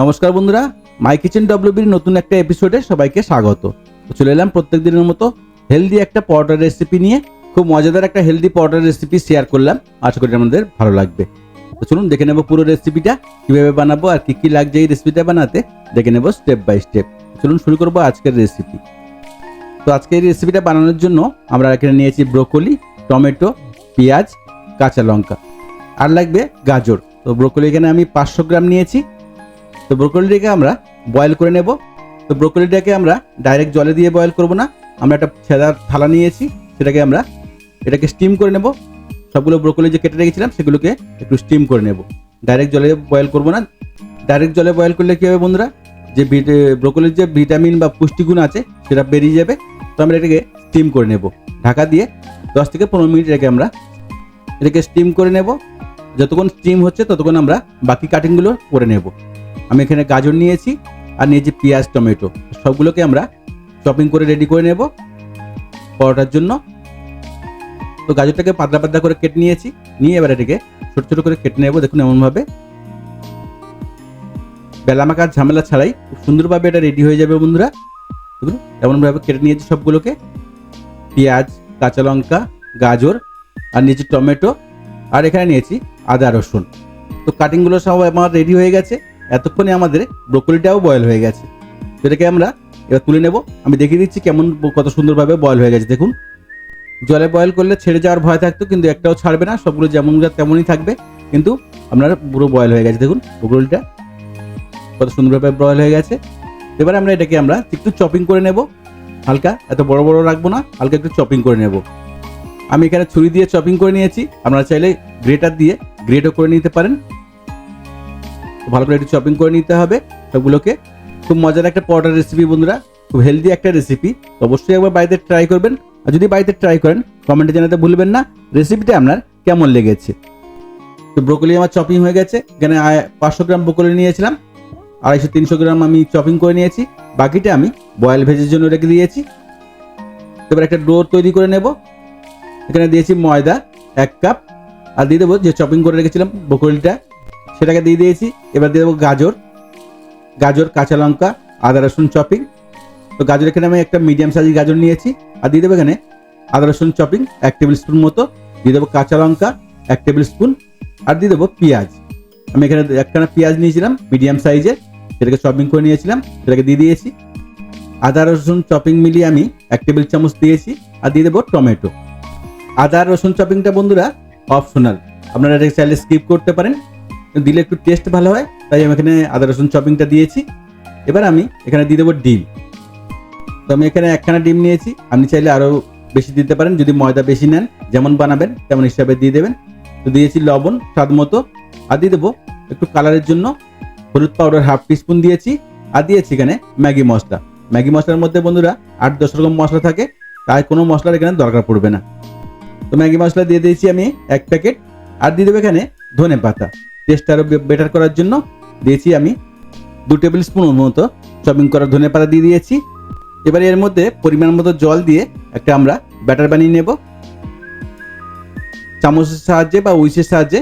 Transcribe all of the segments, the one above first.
নমস্কার বন্ধুরা মাই কিচেন ডব্লিউবির নতুন একটা এপিসোডে সবাইকে স্বাগত। চলে এলাম প্রত্যেক দিনের মতো হেলদি একটা পাউডার রেসিপি নিয়ে। খুব মজাদার একটা হেলদি পাউডার রেসিপি শেয়ার করলাম। আশা করি আমাদের ভালো লাগবে। তো চলুন দেখে নেব পুরো রেসিপিটা কীভাবে বানাবো আর কী কী লাগছে এই রেসিপিটা বানাতে। দেখে নেব স্টেপ বাই স্টেপ চলুন শুরু করব আজকের রেসিপি তো আজকে এই রেসিপিটা বানানোর জন্য আমরা এখানে নিয়েছি ব্রোকলি টমেটো, পেঁয়াজ, কাঁচা লঙ্কা। আর লাগবে গাজর। তো ব্রোকলি এখানে আমি পাঁচশো গ্রাম নিয়েছি। তো ব্রোকলিটাকে আমরা বয়েল করে নেব। তো ব্রোকলিটাকে আমরা ডাইরেক্ট জলে দিয়ে বয়েল করব না। আমরা একটা ছেদার থালা নিয়েছি, সেটাকে আমরা এটাকে স্টিম করে নেব। সবগুলো ব্রোকলি যে কেটে রেখেছিলাম, সেগুলোকে একটু স্টিম করে নেব। ডাইরেক্ট জলে বয়েল করব না। ডাইরেক্ট জলে বয়েল করলে কী হবে বন্ধুরা? যে ব্রোকলির যে ভিটামিন বা পুষ্টিগুণ আছে, সেটা বেরিয়ে যাবে। তো আমরা এটাকে স্টিম করে নেব। ঢাকা দিয়ে দশ থেকে পনেরো মিনিট রেখে আমরা এটাকে স্টিম করে নেব। যতক্ষণ স্টিম হচ্ছে, ততক্ষণ আমরা বাকি কাটিংগুলো করে নেব। আমি এখানে গাজর নিয়েছি আর নিয়েছি পেঁয়াজ, টমেটো। সবগুলোকে আমরা চপিং করে রেডি করে নেব পরোটার জন্য। তো গাজরটাকে পাতলা পাতলা করে কেটে নিয়েছি। নিয়ে এবার এটাকে ছোটো ছোটো করে কেটে নেব, দেখুন এমনভাবে। বেলামাকার ঝামেলা ছাড়াই খুব সুন্দরভাবে এটা রেডি হয়ে যাবে বন্ধুরা। দেখুন এমনভাবে কেটে নিয়েছি সবগুলোকে। পেঁয়াজ, কাঁচা লঙ্কা, গাজর আর নিয়েছি টমেটো। আর এখানে নিয়েছি আদা রসুন। তো কাটিংগুলো সব আমার রেডি হয়ে গেছে। এতক্ষণে আমাদের ব্রোকলিটাও বয়েল হয়ে গেছে। এটাকে আমরা এবার তুলে নেব। আমি দেখিয়ে দিচ্ছি কেমন কত সুন্দরভাবে বয়েল হয়ে গেছে। দেখুন, জলে বয়েল করলে ছেড়ে যাওয়ার ভয় থাকতো, কিন্তু একটাও ছাড়বে না। সবগুলো যেমন তেমনই থাকবে, কিন্তু আপনার পুরো বয়েল হয়ে গেছে। দেখুন, ব্রোকলিটা কত সুন্দরভাবে বয়েল হয়ে গেছে। এবার আমরা এটাকে আমরা একটু চপিং করে নেব। হালকা, এত বড় বড় রাখব না, হালকা একটু চপিং করে নেব। আমি এখানে ছুরি দিয়ে চপিং করে নিয়েছি। আপনারা চাইলে গ্রেটার দিয়ে, গ্রেটও করে নিতে পারেন। ভালো করে একটু চপিং করে নিতে হবে। সবগুলোকে খুব মজার একটা পরোটার রেসিপি বন্ধুরা, খুব হেলদি একটা রেসিপি অবশ্যই একবার বাড়িতে ট্রাই করবেন। আর যদি বাড়িতে ট্রাই করেন কমেন্টে জানাতে ভুলবেন না। রেসিপিটা আপনার কেমন লেগেছে? তো ব্রোকলি আমার চপিং হয়ে গেছে। এখানে পাঁচশো গ্রাম ব্রোকলি নিয়েছিলাম। আড়াইশো, তিনশো গ্রাম আমি চপিং করে নিয়েছি। বাকিটা আমি বয়েল ভেজের জন্য রেখে দিয়েছি। এবার একটা ডো তৈরি করে নেব। এখানে দিয়েছি ময়দা এক কাপ আর দিয়ে দেবো যে চপিং করে রেখেছিলাম ব্রোকলিটা সেটাকে দিয়ে দিয়েছি। এবার দিয়ে দেবো গাজর। গাজর, কাঁচা লঙ্কা, আদা রসুন চপিং। তো গাজর এখানে আমি একটা মিডিয়াম সাইজের গাজর নিয়েছি। আর দিয়ে দেবো এখানে আদা রসুন চপিং, এক টেবিল স্পুন মতো। দিয়ে দেবো কাঁচা লঙ্কা, এক টেবিল স্পুন। আর দিয়ে দেবো পেঁয়াজ। আমি এখানে একখানা পেঁয়াজ নিয়েছিলাম মিডিয়াম সাইজের সেটাকে চপিং করে নিয়েছিলাম, সেটাকে দিয়ে দিয়েছি। আদা রসুন চপিং মিলিয়ে আমি এক টেবিল চামচ দিয়েছি। আর দিয়ে দেবো টমেটো। আদা রসুন চপিংটা বন্ধুরা অপশনাল আপনারা এটাকে চাইলে স্কিপ করতে পারেন। দিলে একটু টেস্ট ভালো হয়, তাই আমি এখানে আদা রসুন চপিংটা দিয়েছি। এবার আমি এখানে দিয়ে দেবো ডিম। তো আমি এখানে একখানা ডিম নিয়েছি, আপনি চাইলে আরও বেশি দিতে পারেন, যদি ময়দা বেশি নেন, যেমন বানাবেন, তেমন হিসাবে দিয়ে দেবেন। তো দিয়েছি লবণ, স্বাদ মতো। আর দিয়ে দেবো একটু কালারের জন্য হলুদ পাউডার হাফ টিস্পুন দিয়েছি, আর দিয়েছি এখানে ম্যাগি মশলা। ম্যাগি মশলার মধ্যে বন্ধুরা আট দশ রকম মশলা থাকে, তাই কোনো মশলার এখানে দরকার পড়বে না। তো ম্যাগি মশলা দিয়ে দিয়েছি আমি এক প্যাকেট, আর দিয়ে দেবো এখানে ধনে পাতা। টেস্ট আরও বেটার করার জন্য দিয়েছি আমি দু টেবিল স্পুন মতো চপিং করা ধনে পাতা দিয়ে দিয়েছি। এবারে এর মধ্যে পরিমাণ মতো জল দিয়ে একটা আমরা ব্যাটার বানিয়ে নেব। চামচের সাহায্যে বা উইসের সাহায্যে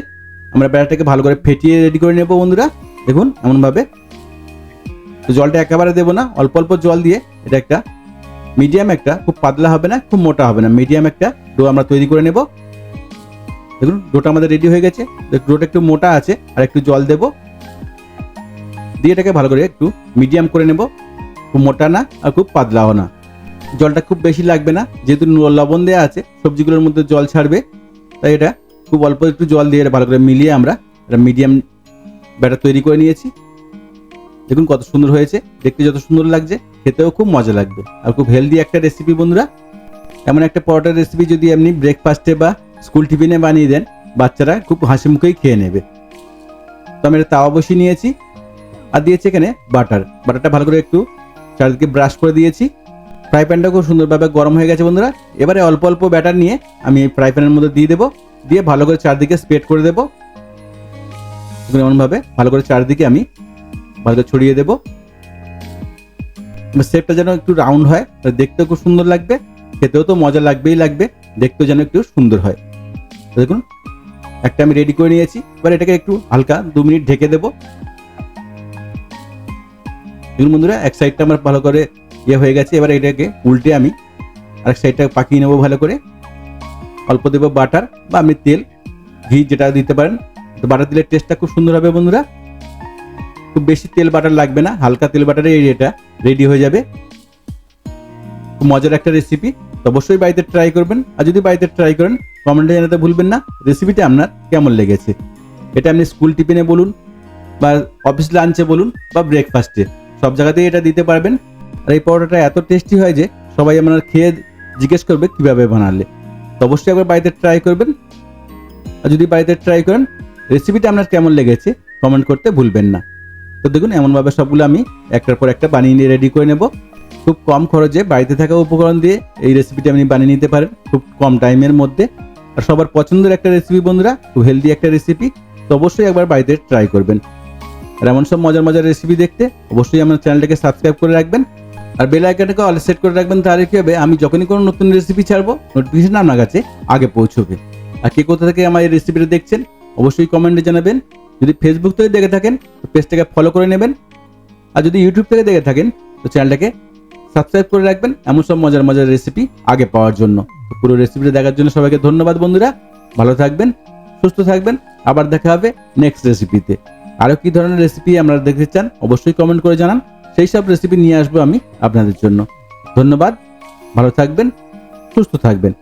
আমরা ব্যাটারটাকে ভালো করে ফেটিয়ে রেডি করে নেব বন্ধুরা। দেখুন এমনভাবে। জলটা একেবারে দেবো না, অল্প অল্প জল দিয়ে এটা একটা মিডিয়াম একটা, খুব পাতলা হবে না, খুব মোটা হবে না মিডিয়াম একটা ডো আমরা তৈরি করে নেব। দেখুন, ডোটা আমাদের রেডি হয়ে গেছে। ডোটা একটু মোটা আছে, আর একটু জল দেব। দিয়ে এটাকে ভালো করে একটু মিডিয়াম করে নেব। খুব মোটা না, আর খুব পাতলাও না। জলটা খুব বেশি লাগবে না, যেহেতু লবণ দেওয়া আছে, সবজিগুলোর মধ্যে জল ছাড়বে। তাই এটা খুব অল্প একটু জল দিয়ে ভালো করে মিলিয়ে আমরা এটা মিডিয়াম ব্যাটার তৈরি করে নিয়েছি। দেখুন কত সুন্দর হয়েছে, দেখতে যত সুন্দর লাগছে, খেতেও খুব মজা লাগবে। আর খুব হেলদি একটা রেসিপি বন্ধুরা। এমন একটা পরোটার রেসিপি যদি আপনি ব্রেকফাস্টে বা স্কুল টিফিনে বানিয়ে দেন। বাচ্চারা খুব হাসি মুখেই খেয়ে নেবে। তো আমি এটা তাওয়া বসিয়ে নিয়েছি আর দিয়েছি এখানে বাটার। বাটারটা ভালো করে একটু চারিদিকে ব্রাশ করে দিয়েছি। ফ্রাই প্যানটা খুব সুন্দরভাবে গরম হয়ে গেছে বন্ধুরা। এবারে অল্প অল্প ব্যাটার নিয়ে আমি এই ফ্রাই প্যানের মধ্যে দিয়ে দেবো। দিয়ে ভালো করে চারদিকে স্প্রেড করে দেবো। এমনভাবে ভালো করে চারদিকে আমি ভালো করে ছড়িয়ে দেবো। শেপটা যেন একটু রাউন্ড হয় দেখতেও খুব সুন্দর লাগবে। খেতেও তো মজা লাগবেই লাগবে। দেখতেও যেন একটু সুন্দর হয়। দেখুন, একটা আমি রেডি করে নিয়েছি। এবার এটাকে একটু হালকা দু মিনিট ঢেকে দেবো। দেখুন বন্ধুরা, এক সাইডটা আমার ভালো করে ইয়ে হয়ে গেছে। এবার এটাকে উল্টে আমি আরেক সাইডটা পাকিয়ে নেব ভালো করে। অল্প দেবো বাটার বা আপনি তেল, ঘি যেটা দিতে পারেন। তো বাটার দিলে টেস্টটা খুব সুন্দর হবে বন্ধুরা। খুব বেশি তেল বাটার লাগবে না, হালকা তেল বাটারে এটা রেডি হয়ে যাবে। খুব মজার একটা রেসিপি অবশ্যই বাড়িতে ট্রাই করবেন। আর যদি বাড়িতে ট্রাই করেন কমেন্টে জানাতে ভুলবেন না। রেসিপিটা আপনার কেমন লেগেছে? এটা আপনি স্কুল টিফিনে বলুন, বা অফিস লাঞ্চে বলুন, বা ব্রেকফাস্টে সব জায়গাতেই এটা দিতে পারবেন। আর এই পরোটাটা এত টেস্টি হয় যে, সবাই আপনার খেয়ে জিজ্ঞেস করবে কীভাবে বানালে। তো অবশ্যই একবার বাড়িতে ট্রাই করবেন। আর যদি বাড়িতে ট্রাই করেন রেসিপিটা আপনার কেমন লেগেছে কমেন্ট করতে ভুলবেন না। তো দেখুন, এমনভাবে সবগুলো আমি একটার পর একটা বানিয়ে নিয়ে রেডি করে নেব। খুব কম খরচে বাড়িতে থাকা উপকরণ দিয়ে এই রেসিপিটি আপনি বানিয়ে নিতে পারেন, খুব কম টাইমের মধ্যে। আর সবার পছন্দের একটা রেসিপি বন্ধুরা, খুব হেলদি একটা রেসিপি তো অবশ্যই একবার বাড়িতে ট্রাই করবেন। আর এমন সব মজার মজার রেসিপি দেখতে, অবশ্যই আমার চ্যানেলটাকে সাবস্ক্রাইব করে রাখবেন। আর বেল আইকনটাকে অল সেট করে রাখবেন, তাহলে কী হবে, আমি যখনই কোনো নতুন রেসিপি ছাড়বো নোটিফিকেশন আপনার কাছে আগে পৌঁছবে। আর কে কোথা থেকে আমার এই রেসিপিটা দেখছেন, অবশ্যই কমেন্টে জানাবেন। যদি ফেসবুক থেকে দেখে থাকেন, তো পেজটাকে ফলো করে নেবেন। আর যদি ইউটিউব থেকে দেখে থাকেন, তো চ্যানেলটাকে সাবস্ক্রাইব করে রাখবেন। এমন সব মজার মজার রেসিপি আগে পাওয়ার জন্য। পুরো রেসিপিটা দেখার জন্য সবাইকে ধন্যবাদ বন্ধুরা। ভালো থাকবেন, সুস্থ থাকবেন। আবার দেখা হবে নেক্সট রেসিপিতে আরও কী ধরনের রেসিপি আপনারা দেখতে চান, অবশ্যই কমেন্ট করে জানান। সেই সব রেসিপি নিয়ে আসব আমি আপনাদের জন্য। ধন্যবাদ, ভালো থাকবেন, সুস্থ থাকবেন।